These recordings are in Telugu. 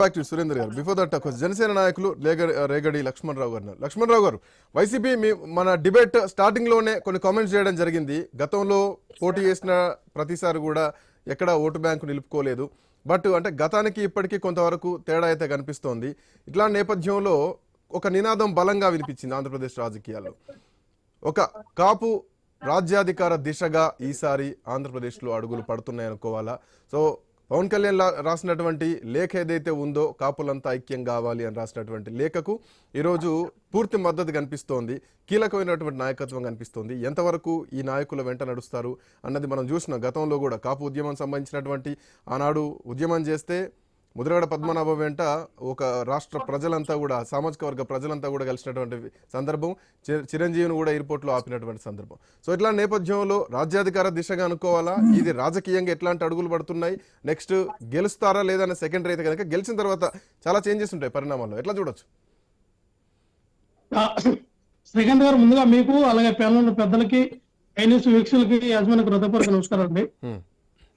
బ్యాక్ టు సురేందర్ గారు. బిఫోర్ దట్ ఒక జనసేన నాయకులు రేగడి రేగడి లక్ష్మణరావు గారు లక్ష్మణ్ లక్ష్మణరావు గారు వైసీపీ మీ మన డిబేట్ స్టార్టింగ్లోనే కొన్ని కామెంట్స్ చేయడం జరిగింది. గతంలో పోటీ చేసిన ప్రతిసారి కూడా ఎక్కడ ఓటు బ్యాంకు నిలుపుకోలేదు. బట్ అంటే గతానికి ఇప్పటికీ కొంతవరకు తేడా అయితే కనిపిస్తోంది. ఇట్లాంటి నేపథ్యంలో ఒక నినాదం బలంగా వినిపించింది ఆంధ్రప్రదేశ్ రాజకీయాల్లో. ఒక కాపు రాజ్యాధికార దిశగా ఈసారి ఆంధ్రప్రదేశ్లో అడుగులు పడుతున్నాయి అనుకోవాలా సో పవన్ కళ్యాణ్ రాసినటువంటి లేఖ ఏదైతే ఉందో కాపులంతా ఐక్యం కావాలి అని రాసినటువంటి లేఖకు ఈరోజు పూర్తి మద్దతు కనిపిస్తోంది. కీలకమైనటువంటి నాయకత్వం కనిపిస్తోంది. ఎంతవరకు ఈ నాయకుల వెంట నడుస్తారు అన్నది మనం చూసిన గతంలో కూడా కాపు ఉద్యమం సంబంధించినటువంటి ఆనాడు ఉద్యమం చేస్తే ముద్రగడ పద్మనాభం వెంట ఒక రాష్ట్ర ప్రజలంతా కూడా సామాజిక వర్గ ప్రజలంతా కూడా కలిసినటువంటి సందర్భం చిరంజీవిని కూడా ఎయిర్పోర్ట్లో ఆపినటువంటి సందర్భం. సో ఇట్లా నేపథ్యంలో రాజ్యాధికార దిశగా అనుకోవాలా? ఇది రాజకీయంగా ఎట్లాంటి అడుగులు పడుతున్నాయి? నెక్స్ట్ గెలుస్తారా లేదా అనే సెకండరీ అయితే కనుక గెలిచిన తర్వాత చాలా చేంజెస్ ఉంటాయి పరిణామాల్లో. ఎట్లా చూడొచ్చు? శ్రీకాంత్ గారు ముందుగా మీకు అలాగే పేర్ల పెద్దలకి ఐన్యూస్ హృదయపూర్వక నమస్కారం అండి.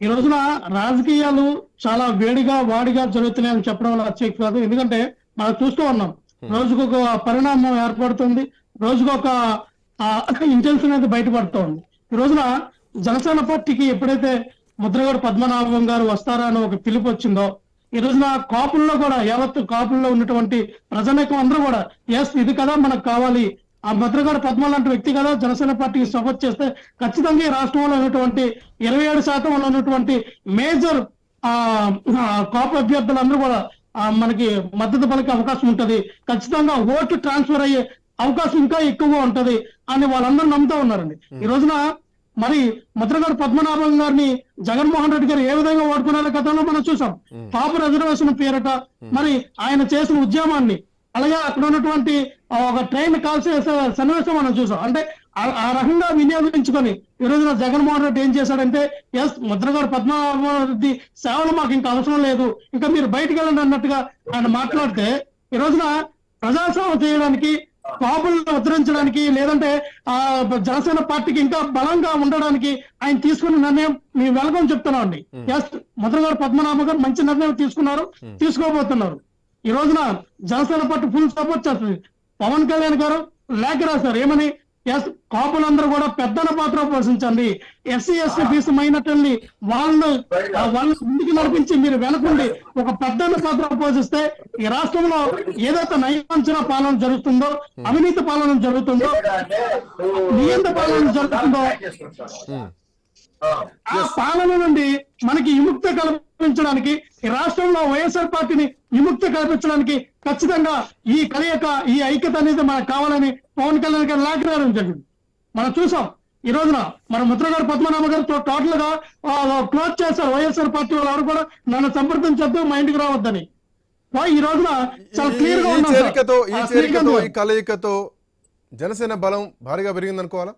ఈ రోజున రాజకీయాలు చాలా వేడిగా వాడిగా జరుగుతున్నాయని చెప్పడం వల్ల అత్యక్ష కాదు ఎందుకంటే మనం చూస్తూ ఉన్నాం రోజుకొక పరిణామం ఏర్పడుతుంది రోజుకొక ఇంటెన్షన్ అనేది బయటపడుతోంది ఈ రోజున జనసేన పార్టీకి ఎప్పుడైతే ముద్రగడ పద్మనాభం గారు వస్తారా అని ఒక పిలుపు వచ్చిందో ఈ రోజున కాపుల్లో కూడా యావత్తు కాపుల్లో ఉన్నటువంటి ప్రజానీకం అందరూ కూడా ఎస్ ఇది కదా మనకు కావాలి ఆ ముద్రగడ పద్మ లాంటి వ్యక్తి కదా. జనసేన పార్టీకి సపోర్ట్ చేస్తే ఖచ్చితంగా ఈ రాష్ట్రంలో ఉన్నటువంటి ఇరవై ఏడు శాతం ఉన్నటువంటి మేజర్ ఆ కాపు అభ్యర్థులందరూ కూడా మనకి మద్దతు పలికే అవకాశం ఉంటది. ఖచ్చితంగా ఓటు ట్రాన్స్ఫర్ అయ్యే అవకాశం ఇంకా ఎక్కువగా ఉంటది అని వాళ్ళందరూ నమ్ముతా ఉన్నారండి. ఈ రోజున మరి ముద్రగడ పద్మనాభం గారిని జగన్మోహన్ రెడ్డి గారు ఏ విధంగా ఓడుకున్నారో గతంలో మనం చూసాం. పాప రిజర్వేషన్ పేరట మరి ఆయన చేసిన ఉద్యమాన్ని అలాగే అక్కడ ఉన్నటువంటి ఒక ట్రైన్ కాల్స్ చేసే సన్నివేశం మనం చూసాం. అంటే ఆ- రకంగా వినియోగించుకొని ఈ రోజున జగన్మోహన్ రెడ్డి ఏం చేశాడంటే ఎస్ ముద్రగారు పద్మారెడ్డి సేవలు మాకు ఇంకా అవసరం లేదు. ఇంకా మీరు బయటికి వెళ్ళండి అన్నట్టుగా ఆయన మాట్లాడితే ఈ రోజున ప్రజాసేవ చేయడానికి కాపులను ఉద్ధరించడానికి లేదంటే ఆ జనసేన పార్టీకి ఇంకా బలంగా ఉండడానికి ఆయన తీసుకున్న నిర్ణయం మేము వెలకం చెప్తున్నాం అండి ఎస్ ముద్రగారు పద్మనాభ గారు మంచి నిర్ణయం తీసుకున్నారు తీసుకోబోతున్నారు. ఈ రోజున జనసేన పార్టీ ఫుల్ సపోర్ట్ చేస్తుంది. పవన్ కళ్యాణ్ గారు లేఖ రాశారు. ఏమని? ఎస్ కాపులందరూ కూడా పెద్దల పాత్ర పోషించండి. ఎస్సీ ఎస్టీ ఫీసు మైనటల్ని వాళ్ళను వాళ్ళని ముందుకు నడిపించి మీరు వెనకుండి ఒక పెద్దల పాత్ర పోషిస్తే ఈ రాష్ట్రంలో ఏదైతే నయవంచన పాలన జరుగుతుందో అవినీతి పాలన జరుగుతుందో నియంత్ర పాలన జరుగుతుందో ఆ పాలన నుండి మనకి విముక్తి కల్పించడానికి ఈ రాష్ట్రంలో వైఎస్ఆర్ పార్టీని విముక్తి కల్పించడానికి ఖచ్చితంగా ఈ కలయిక ఈ ఐక్యత అనేది మనకు కావాలని పవన్ కళ్యాణ్ గారు రాయడం జరిగింది. మనం చూసాం. ఈ రోజున మన ముద్రగారు పద్మనాభ గారు టోటల్గా క్లోజ్ చేశారు వైఎస్ఆర్ పార్టీ వాళ్ళు. ఎవరు కూడా నన్ను సంప్రదించొద్దు మా ఇంటికి రావద్దని. ఈ రోజున చాలా క్లియర్గా ఈ కలయికతో జనసేన బలం భారీగా పెరిగింది అనుకోవాలా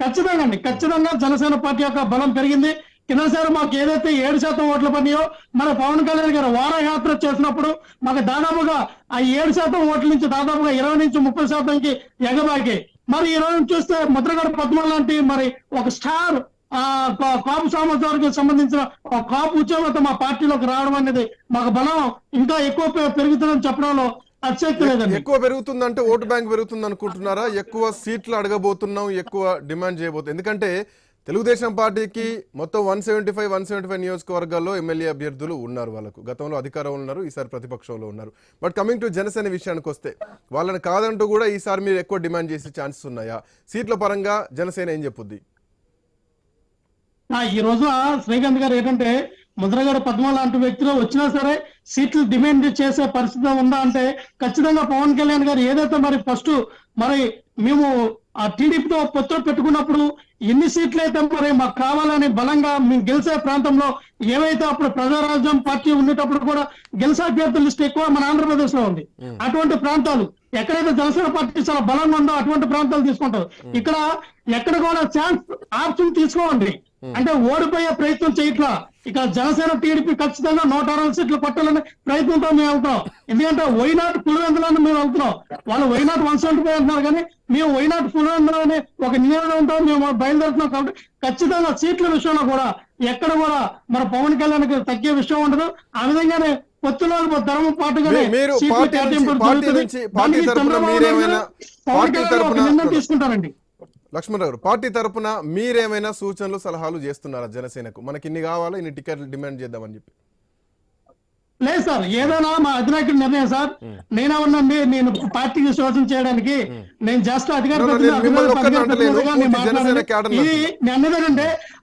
ఖచ్చితంగా అండి. ఖచ్చితంగా జనసేన పార్టీ యొక్క బలం పెరిగింది. కిందసారి మాకు ఏదైతే ఏడు శాతం ఓట్లు పడినాయో మన పవన్ కళ్యాణ్ గారు వారయాత్ర చేసినప్పుడు మాకు దాదాపుగా ఆ ఏడు శాతం ఓట్ల నుంచి దాదాపుగా ఇరవై నుంచి ముప్పై శాతంకి ఎగబాకి. మరి ఈ రోజు చూస్తే ముద్రగడ పద్మ లాంటి మరి ఒక స్టార్ ఆ కాపు సామర్థ్యానికి సంబంధించిన ఒక కాపు ఉద్యోగత మా పార్టీలోకి రావడం అనేది మాకు బలం ఇంకా ఎక్కువ పెరుగుతుందని చెప్పడంలో ఎక్కువ పెరుగుతుందంటే ఓటు బ్యాంక్ పెరుగుతుంది అనుకుంటున్నారా ఎక్కువ సీట్లు అడగబోతున్నాం ఎక్కువ డిమాండ్ చేయబోతుంది ఎందుకంటే తెలుగుదేశం పార్టీకి మొత్తం one seventy five one seventy five నియోజకవర్గాల్లో ఎమ్మెల్యే అభ్యర్థులు ఉన్నారు వాళ్ళకు. గతంలో అధికారంలో ఉన్నారు ఈసారి ప్రతిపక్షంలో ఉన్నారు. బట్ కమింగ్ టు జనసేన విషయానికి వస్తే వాళ్ళని కాదంటూ కూడా ఈసారి మీరు ఎక్కువ డిమాండ్ చేసే ఛాన్సెస్ ఉన్నాయా? సీట్ల పరంగా జనసేన ఏం చెప్పుద్ది? ఈ రోజున శ్రీకాంత్ గారు ఏంటంటే ముద్రగడ పద్మ లాంటి వ్యక్తులు వచ్చినా సరే సీట్లు డిమాండ్ చేసే పరిస్థితి ఉందా అంటే ఖచ్చితంగా పవన్ కళ్యాణ్ గారు ఏదైతే మరి ఫస్ట్ మరి మేము ఆ టీడీపీతో పొత్తు పెట్టుకున్నప్పుడు ఎన్ని సీట్లు అయితే మరి మాకు కావాలని బలంగా మేము గెలిచే ప్రాంతంలో ఏవైతే అప్పుడు ప్రజారాజ్యం పార్టీ ఉండేటప్పుడు కూడా గెలిచే అభ్యర్థుల లిస్ట్ ఎక్కువ మన ఆంధ్రప్రదేశ్లో ఉంది అటువంటి ప్రాంతాలు ఎక్కడైతే జనసేన పార్టీ చాలా బలంగా ఉందో అటువంటి ప్రాంతాలు తీసుకుంటారు. ఇక్కడ ఎక్కడ కూడా ఛాన్స్ ఆప్షన్ తీసుకోండి అంటే ఓడిపోయే ప్రయత్నం చేయట్లా. ఇక్కడ జనసేన టీడీపీ ఖచ్చితంగా నూట అరవై సీట్లు పట్టాలనే ప్రయత్నంతో మేము వెళ్తున్నాం. ఎందుకంటే వైనాట్ పులివెందులని మేము వెళ్తున్నాం. వాళ్ళు వైనాట్ వన్ సెవెంటీ ఫైవ్ అంటున్నారు కానీ మేము వైనాట్ పులివెందులు అనే ఒక నియోజకవర్గంతో మేము బయలుదేరుతున్నాం కాబట్టి ఖచ్చితంగా సీట్ల విషయంలో కూడా ఎక్కడ కూడా మన పవన్ కళ్యాణ్ తగ్గే విషయం ఉండదు. ఆ విధంగానే పొత్తులో ధర్మం పాటుగానే తీసుకుంటారండి. లక్ష్మణ్ రావు పార్టీ తరపున మీరేమైనా సూచనలు సలహాలు చేస్తున్నారా జనసేనకు? మనకి ఇన్ని కావాలా? ఇన్ని టికెట్లు డిమాండ్ చేద్దామని చెప్పి. లేదు సార్ ఏదైనా మా అధినాయకుడి నిర్ణయం సార్. నేనేమన్నా మీ- నేను పార్టీకి శోషణ చేయడానికి నేను జస్ట్ అధికార నేను. నేను ఇది నేను